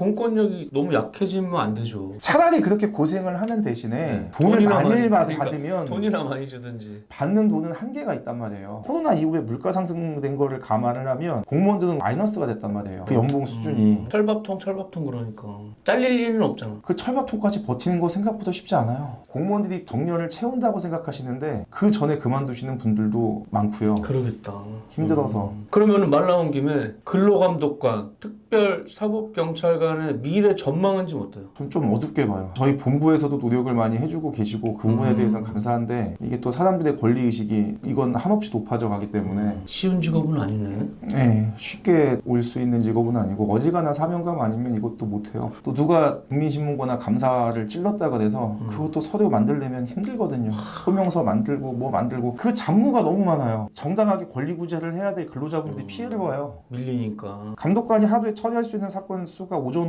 공권력이 너무 약해지면 안 되죠. 차라리 그렇게 고생을 하는 대신에 네. 돈을 돈이나 많이 받- 그러니까 받으면 돈이나 많이 주든지. 받는 돈은 한계가 있단 말이에요. 코로나 이후에 물가 상승된 거를 감안을 하면 공무원들은 마이너스가 됐단 말이에요. 그 연봉 수준이. 음, 철밥통 철밥통 그러니까 잘릴 일은 없잖아. 그 철밥통까지 버티는 거 생각보다 쉽지 않아요. 공무원들이 정년을 채운다고 생각하시는데 그 전에 그만두시는 분들도 많고요. 그러겠다. 힘들어서. 음. 그러면은 말 나온 김에 근로감독관, 특 별 사법경찰관의 미래 전망은 좀 어때요? 좀, 좀 어둡게 봐요. 저희 본부에서도 노력을 많이 해주고 계시고 그 부분에 음. 대해서는 감사한데 이게 또 사람들의 권리 의식이 이건 한없이 높아져 가기 때문에 쉬운 직업은 아니네. 네, 쉽게 올 수 있는 직업은 아니고 어지간한 사명감 아니면 이것도 못해요. 또 누가 국민신문고나 감사를 찔렀다가 돼서 음. 그것도 서류 만들려면 힘들거든요. 소명서 만들고 뭐 만들고 그 잡무가 너무 많아요. 정당하게 권리 구제를 해야 될 근로자분들이 음. 피해를 봐요. 밀리니까. 감독관이 하루에 처리할 수 있는 사건 수가 오전